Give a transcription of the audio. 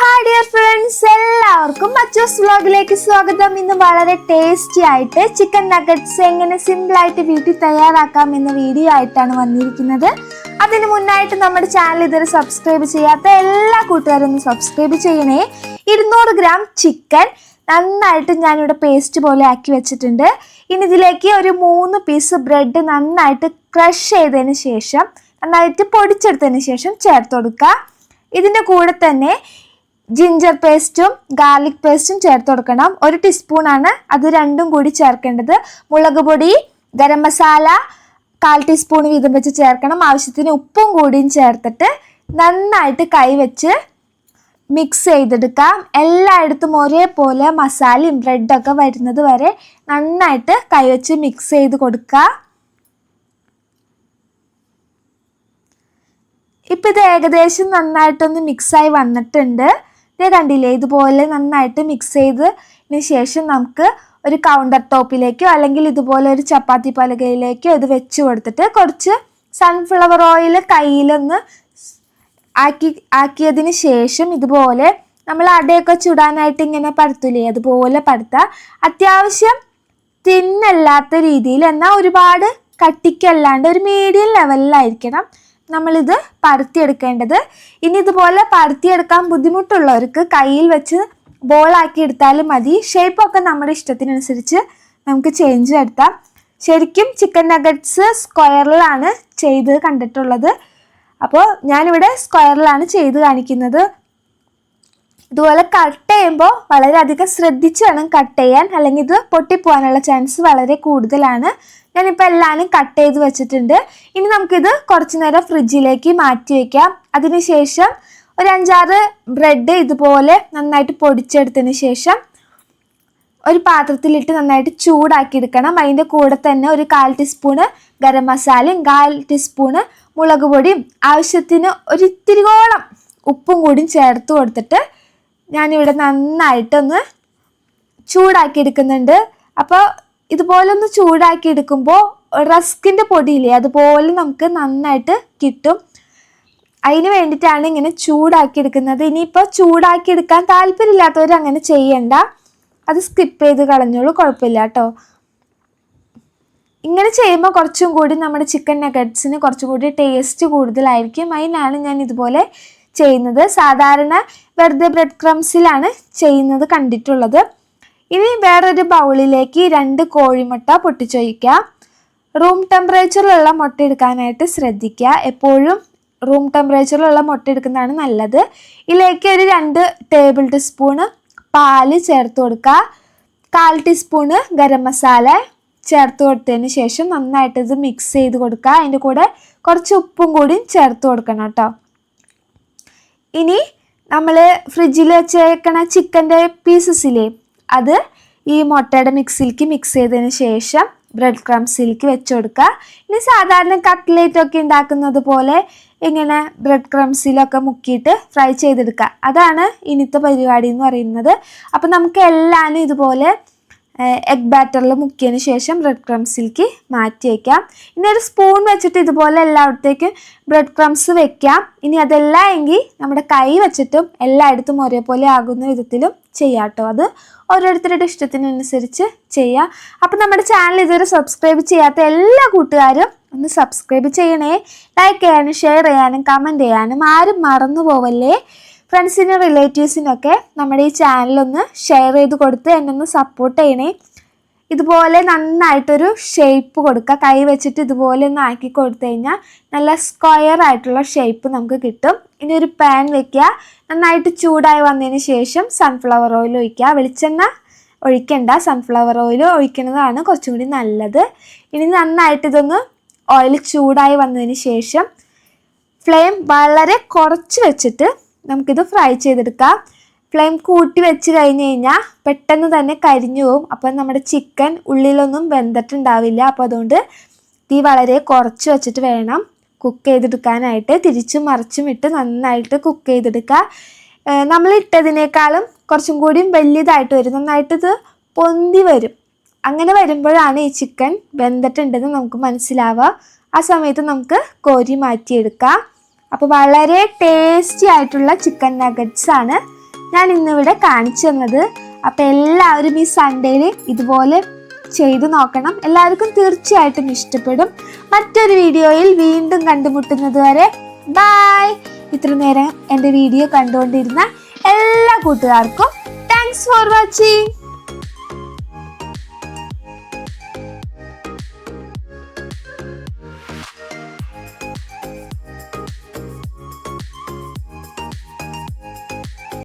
Hi dear friends എല്ലാവർക്കും മച്ചോസ് വ്ലോഗിലേക്ക് സ്വാഗതം. ഇന്ന് വളരെ ടേസ്റ്റി ആയിട്ട് ചിക്കൻ നഗറ്റ്സ് എങ്ങനെ സിമ്പിൾ ആയിട്ട് വീട്ടിൽ തയ്യാറാക്കാം എന്ന വീഡിയോ ആയിട്ടാണ് വന്നിരിക്കുന്നത്. അതിന് മുന്നായിട്ട് നമ്മുടെ ചാനൽ ഇതുവരെ സബ്സ്ക്രൈബ് ചെയ്യാത്ത എല്ലാ കൂട്ടുകാരും സബ്സ്ക്രൈബ് ചെയ്യണേ. ഇരുന്നൂറ് ഗ്രാം ചിക്കൻ നന്നായിട്ട് ഞാനിവിടെ പേസ്റ്റ് പോലെ ആക്കി വെച്ചിട്ടുണ്ട്. ഇനി ഇതിലേക്ക് ഒരു മൂന്ന് പീസ് ബ്രെഡ് നന്നായിട്ട് ക്രഷ് ചെയ്തതിന് ശേഷം നന്നായിട്ട് പൊടിച്ചെടുത്തതിന് ശേഷം ചേർത്ത് കൊടുക്കുക. ഇതിന്റെ കൂടെ തന്നെ ജിഞ്ചർ പേസ്റ്റും ഗാർലിക് പേസ്റ്റും ചേർത്ത് കൊടുക്കണം. ഒരു ടീസ്പൂണാണ് അത് രണ്ടും കൂടി ചേർക്കേണ്ടത്. മുളക് പൊടി ഗരം മസാല കാൽ ടീസ്പൂൺ വീതം വെച്ച് ചേർക്കണം. ആവശ്യത്തിന് ഉപ്പും കൂടിയും ചേർത്തിട്ട് നന്നായിട്ട് കൈവച്ച് മിക്സ് ചെയ്തെടുക്കാം. എല്ലായിടത്തും ഒരേപോലെ മസാലയും ബ്രെഡൊക്കെ വരുന്നത് വരെ നന്നായിട്ട് കൈവച്ച് മിക്സ് ചെയ്ത് കൊടുക്കുക ഇപ്പം ഇത് ഏകദേശം നന്നായിട്ടൊന്ന് മിക്സായി വന്നിട്ടുണ്ട്. ഇത് കണ്ടില്ലേ ഇതുപോലെ നന്നായിട്ട് മിക്സ് ചെയ്തതിന് ശേഷം നമുക്ക് ഒരു കൗണ്ടർ ടോപ്പിലേക്കോ അല്ലെങ്കിൽ ഇതുപോലെ ഒരു ചപ്പാത്തി പലകയിലേക്കോ ഇത് വെച്ച് കൊടുത്തിട്ട് കുറച്ച് സൺഫ്ലവർ ഓയിൽ കയ്യിലൊന്ന് ആക്കി ആക്കിയതിന് ശേഷം ഇതുപോലെ നമ്മൾ അടയൊക്കെ ചുടാനായിട്ട് ഇങ്ങനെ പരത്തൂലേ അതുപോലെ പരത്തുക അത്യാവശ്യം തിന്നല്ലാത്ത രീതിയിൽ എന്നാൽ ഒരുപാട് കട്ടിക്കല്ലാണ്ട് ഒരു മീഡിയം ലെവലിലായിരിക്കണം നമ്മളിത് പരത്തിയെടുക്കേണ്ടത്. ഇനി ഇതുപോലെ പരത്തിയെടുക്കാൻ ബുദ്ധിമുട്ടുള്ളവർക്ക് കയ്യിൽ വെച്ച് ബോളാക്കി എടുത്താലും മതി. ഷേപ്പൊക്കെ നമ്മുടെ ഇഷ്ടത്തിനനുസരിച്ച് നമുക്ക് ചേഞ്ച് വരുത്താം. ശരിക്കും ചിക്കൻ നഗറ്റ്സ് സ്ക്വയറിലാണ് ചെയ്ത് കണ്ടിട്ടുള്ളത്. അപ്പോൾ ഞാനിവിടെ സ്ക്വയറിലാണ് ചെയ്ത് കാണിക്കുന്നത്. ഇതുപോലെ കട്ട് ചെയ്യുമ്പോൾ വളരെയധികം ശ്രദ്ധിച്ച് വേണം കട്ട് ചെയ്യാൻ. അല്ലെങ്കിൽ ഇത് പൊട്ടിപ്പോകാനുള്ള ചാൻസ് വളരെ കൂടുതലാണ്. ഞാനിപ്പോൾ എല്ലാവരും കട്ട് ചെയ്ത് വെച്ചിട്ടുണ്ട്. ഇനി നമുക്കിത് കുറച്ച് നേരം ഫ്രിഡ്ജിലേക്ക് മാറ്റി വയ്ക്കാം അതിനുശേഷം ഒരു അഞ്ചാറ് ബ്രെഡ് ഇതുപോലെ നന്നായിട്ട് പൊടിച്ചെടുത്തതിന് ശേഷം ഒരു പാത്രത്തിലിട്ട് നന്നായിട്ട് ചൂടാക്കി എടുക്കണം അതിന്റെ കൂടെ തന്നെ ഒരു കാൽ ടീസ്പൂണ് ഗരം മസാലയും കാൽ ടീസ്പൂണ് മുളക് പൊടിയും ആവശ്യത്തിന് ഒരു ഇത്തിരികോളം ഉപ്പും കൂടിയും ചേർത്ത് കൊടുത്തിട്ട് ഞാനിവിടെ നന്നായിട്ടൊന്ന് ചൂടാക്കി എടുക്കുന്നുണ്ട് അപ്പോൾ ഇതുപോലെ ഒന്ന് ചൂടാക്കി എടുക്കുമ്പോൾ റസ്കിന്റെ പൊടിയില്ലേ അതുപോലെ നമുക്ക് നന്നായിട്ട് കിട്ടും. അതിന് വേണ്ടിയിട്ടാണ് ഇങ്ങനെ ചൂടാക്കി എടുക്കുന്നത്. ഇനിയിപ്പോൾ ചൂടാക്കി എടുക്കാൻ താല്പര്യമില്ലാത്തവർ അങ്ങനെ ചെയ്യണ്ട. അത് സ്കിപ്പ് ചെയ്ത് കളഞ്ഞോളൂ കുഴപ്പമില്ല കേട്ടോ. ഇങ്ങനെ ചെയ്യുമ്പോൾ കുറച്ചും കൂടി നമ്മുടെ ചിക്കൻ നഗറ്റ്സിന് കുറച്ചും കൂടി ടേസ്റ്റ് കൂടുതലായിരിക്കും. അതിനാണ് ഞാൻ ഇതുപോലെ ചെയ്യുന്നത്. സാധാരണ വെറുതെ ബ്രെഡ് ക്രംസിലാണ് ചെയ്യുന്നത് കണ്ടിട്ടുള്ളത്. ഇനി വേറൊരു ബൗളിലേക്ക് രണ്ട് കോഴിമുട്ട പൊട്ടിച്ചൊഴിക്കുക റൂം ടെമ്പറേച്ചറിലുള്ള മുട്ട എടുക്കാനായിട്ട് ശ്രദ്ധിക്കുക എപ്പോഴും റൂം ടെമ്പറേച്ചറിലുള്ള മുട്ട എടുക്കുന്നതാണ് നല്ലത്. ഇതിലേക്ക് ഒരു രണ്ട് ടേബിൾ ടീസ്പൂണ് പാൽ ചേർത്ത് കൊടുക്കുക കാൽ ടീസ്പൂണ് ഗരം മസാല ചേർത്ത് കൊടുത്തതിന് ശേഷം നന്നായിട്ട് ഇത് മിക്സ് ചെയ്ത് കൊടുക്കുക അതിന്റെ കൂടെ കുറച്ച് ഉപ്പും കൂടി ചേർത്ത് കൊടുക്കണം കേട്ടോ. ഇനി നമ്മൾ ഫ്രിഡ്ജിൽ വെച്ചേക്കണ ചിക്കന്റെ പീസസില്ലേ അത് ഈ മുട്ടയുടെ മിക്സിലേക്ക് മിക്സ് ചെയ്തതിന് ശേഷം ബ്രെഡ് ക്രംസിലേക്ക് വെച്ച് കൊടുക്കുക. ഇനി സാധാരണ കട്ട്ലേറ്റ് ഒക്കെ ഉണ്ടാക്കുന്നത് പോലെ ഇങ്ങനെ ബ്രെഡ് ക്രംസിലൊക്കെ മുക്കിയിട്ട് ഫ്രൈ ചെയ്തെടുക്കുക. അതാണ് ഇനിത്തെ പരിപാടി എന്ന് പറയുന്നത്. അപ്പം നമുക്ക് എല്ലാവരും ഇതുപോലെ എഗ് ബാറ്ററിൽ മുക്കിയതിന് ശേഷം ബ്രെഡ് ക്രംസിലേക്ക് മാറ്റി വയ്ക്കാം ഇനി ഒരു സ്പൂൺ വെച്ചിട്ട് ഇതുപോലെ എല്ലായിടത്തേക്കും ബ്രെഡ് ക്രംസ് വെക്കാം. ഇനി അതെല്ലാം എങ്കിൽ നമ്മുടെ കൈ വെച്ചിട്ടും എല്ലായിടത്തും ഒരേപോലെ ആകുന്ന വിധത്തിലും ചെയ്യാം കേട്ടോ അത് ഓരോരുത്തരുടെ ഇഷ്ടത്തിനനുസരിച്ച് ചെയ്യാം. അപ്പം നമ്മുടെ ചാനൽ ഇതുവരെ സബ്സ്ക്രൈബ് ചെയ്യാത്ത എല്ലാ കൂട്ടുകാരും ഒന്ന് സബ്സ്ക്രൈബ് ചെയ്യണേ. ലൈക്ക് ചെയ്യാനും ഷെയർ ചെയ്യാനും കമന്റ് ചെയ്യാനും ആരും മറന്നു പോവല്ലേ? ഫ്രണ്ട്സിനും റിലേറ്റീവ്സിനൊക്കെ നമ്മുടെ ഈ ചാനലൊന്ന് ഷെയർ ചെയ്ത് കൊടുത്ത് എന്നെ ഒന്ന് സപ്പോർട്ട് ചെയ്യണേ. ഇതുപോലെ നന്നായിട്ടൊരു ഷേപ്പ് കൊടുക്കുക. കൈ വെച്ചിട്ട് ഇതുപോലെ ഒന്ന് ആക്കി കൊടുത്തു കഴിഞ്ഞാൽ നല്ല സ്ക്വയർ ആയിട്ടുള്ള ഷേപ്പ് നമുക്ക് കിട്ടും. ഇനി ഒരു പാൻ വെക്കുക. നന്നായിട്ട് ചൂടായി വന്നതിന് ശേഷം സൺഫ്ലവർ ഓയിൽ ഒഴിക്കുക. വെളിച്ചെണ്ണ ഒഴിക്കണ്ട. സൺഫ്ലവർ ഓയിൽ ഒഴിക്കുന്നതാണ് കുറച്ചും കൂടി നല്ലത്. ഇനി നന്നായിട്ട് ഇതൊന്ന് ഓയിൽ ചൂടായി വന്നതിന് ശേഷം ഫ്ലെയിം വളരെ കുറച്ച് വെച്ചിട്ട് നമുക്കിത് ഫ്രൈ ചെയ്തെടുക്കാം. ഫ്ലെയിം കൂട്ടി വെച്ച് കഴിഞ്ഞ് കഴിഞ്ഞാൽ പെട്ടെന്ന് തന്നെ കരിഞ്ഞു പോകും അപ്പം നമ്മുടെ ചിക്കൻ ഉള്ളിലൊന്നും വെന്തിട്ടുണ്ടാവില്ല. അപ്പോൾ അതുകൊണ്ട് തീ വളരെ കുറച്ച് വെച്ചിട്ട് വേണം കുക്ക് ചെയ്തെടുക്കാനായിട്ട്. തിരിച്ചും മറിച്ചും ഇട്ട് നന്നായിട്ട് കുക്ക് ചെയ്തെടുക്കുക നമ്മൾ ഇട്ടതിനേക്കാളും കുറച്ചും കൂടിയും വലിയതായിട്ട് വരും. നന്നായിട്ട് ഇത് പൊന്തി വരും. അങ്ങനെ വരുമ്പോഴാണ് ഈ ചിക്കൻ വെന്തിട്ടുണ്ടെന്ന് നമുക്ക് മനസ്സിലാവുക. ആ സമയത്ത് നമുക്ക് കോരി മാറ്റിയെടുക്കാം. അപ്പോൾ വളരെ ടേസ്റ്റി ആയിട്ടുള്ള ചിക്കൻ നഗറ്റ്സ് ആണ്. ഞാൻ ഇന്നിവിടെ കാണിച്ചു തന്നത്. അപ്പം എല്ലാവരും ഈ സൺഡേയിൽ ഇതുപോലെ ചെയ്തു നോക്കണം. എല്ലാവർക്കും തീർച്ചയായിട്ടും ഇഷ്ടപ്പെടും. മറ്റൊരു വീഡിയോയിൽ വീണ്ടും കണ്ടുമുട്ടുന്നത് വരെ ബായ് ഇത്ര നേരം എന്റെ വീഡിയോ കണ്ടുകൊണ്ടിരുന്ന എല്ലാ കൂട്ടുകാർക്കും താങ്ക്സ് ഫോർ വാച്ചിങ്